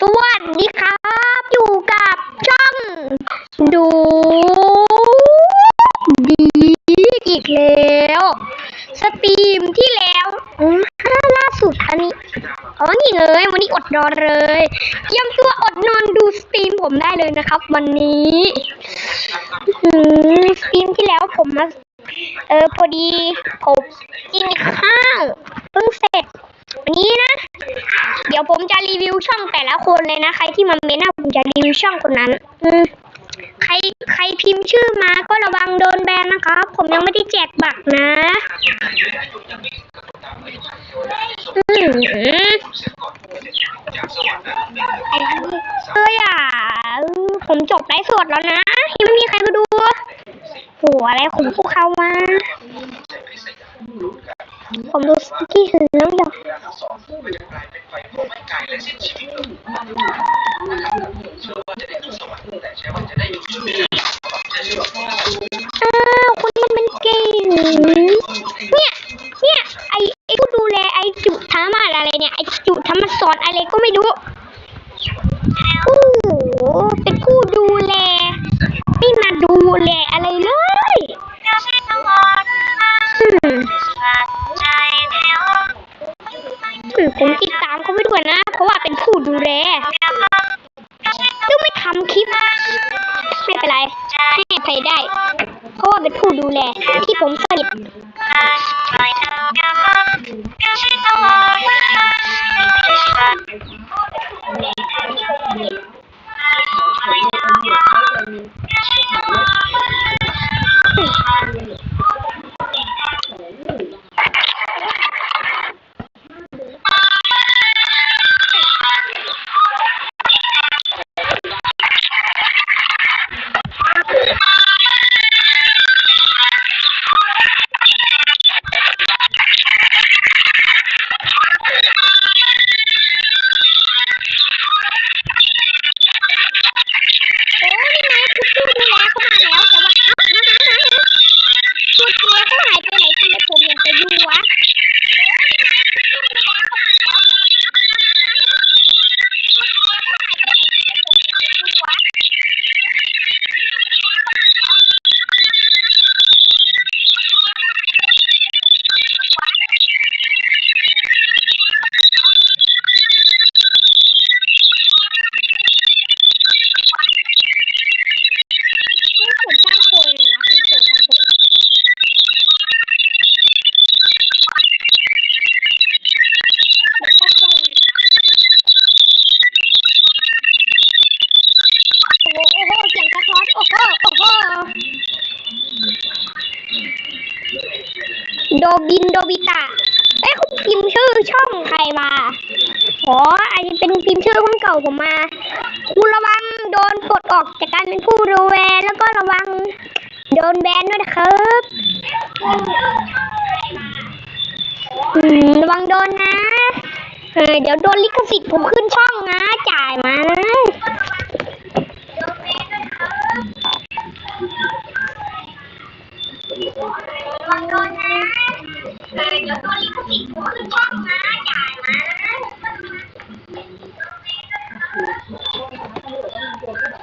สวัสดีครับ อยู่กับช่อง ดูดีอีกแล้ว สตรีมที่แล้วอืมล่าสุดอันนี้อ๋อนี่เลยวันนี้อดนอนเลยเตรียมตัวอดนอนดูสตรีมผมได้เลยนะครับ วันนี้สตรีมที่แล้วผมมาเออพอดีผมกินข้าวเพิ่งเสร็จวันนี้นะ เดี๋ยวผมจะรีวิวช่องแต่ละคนเลยนะ ใครที่มาเมนนะผมจะรีวิวช่องคนนั้น อืมใครใครพิมพ์ชื่อมาก็ระวังโดนแบนนะครับ ผมยังไม่ได้แจกบัตรนะอืมเอ้ยอะผมจบไลฟ์สดแล้วนะยังไม่มีใครมาดูโหอะไรของพวกเขามา ผมดูที่หืนน้วอยากอ้าว คนนี้มันเก่งเนี่ยเนี่ย ผมติดตามเขาไปด้วยนะ เพราะว่าเป็นผู้ดูแลต้องไม่ทำคลิป ไม่เป็นไร ให้อภัยได้ เพราะว่าเป็นผู้ดูแลที่ผมสนิท อ๋ออาจจะเป็นพิมพ์ชื่อคนเก่าผมมา คุณระวังโดนปลดออกจากการเป็นผู้ดูแลแล้วก็ระวังโดนแบนด้วยนะครับระวังโดนนะเดี๋ยวโดนลิขสิทธิ์ผมขึ้นช่องนะ จ่ายมานะระวังโดนนะเออเดี๋ยวโดนลิขสิทธิ์ผมขึ้นช่องนะ จ่ายมานะ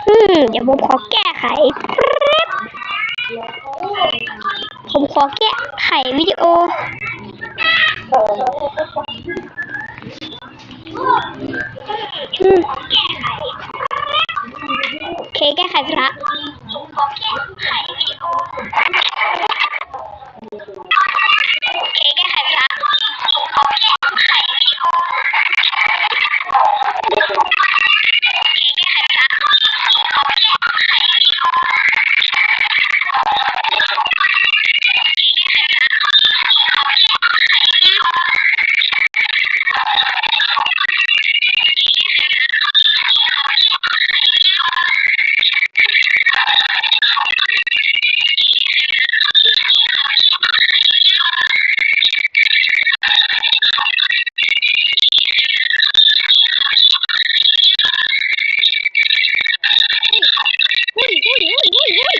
อืม เดี๋ยวผมขอแก้ไข ผมขอแก้ไขวิดีโอ โอเคแก้ไขไปละ oy oy oy oy.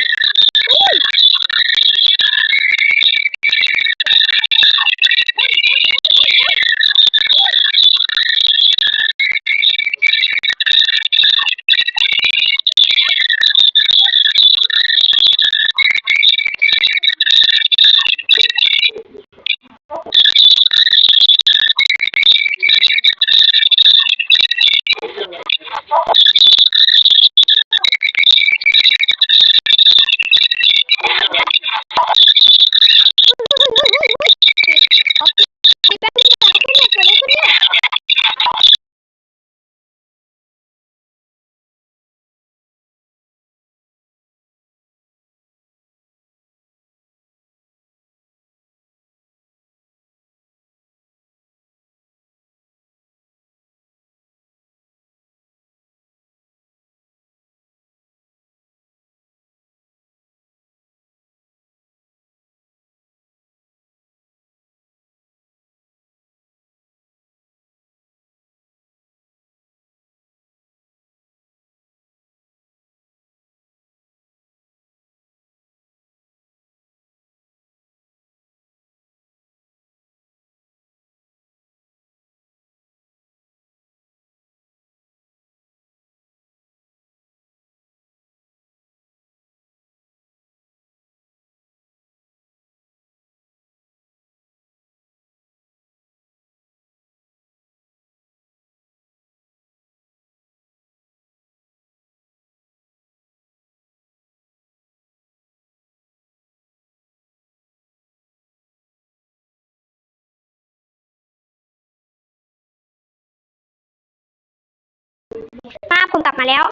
ป้าผมกลับมาแล้ว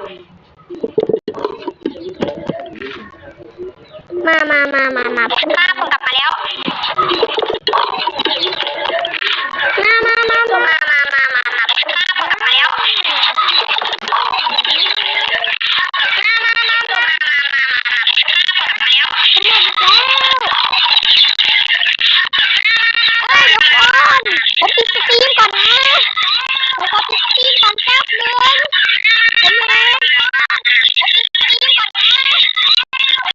มามามามามาป้า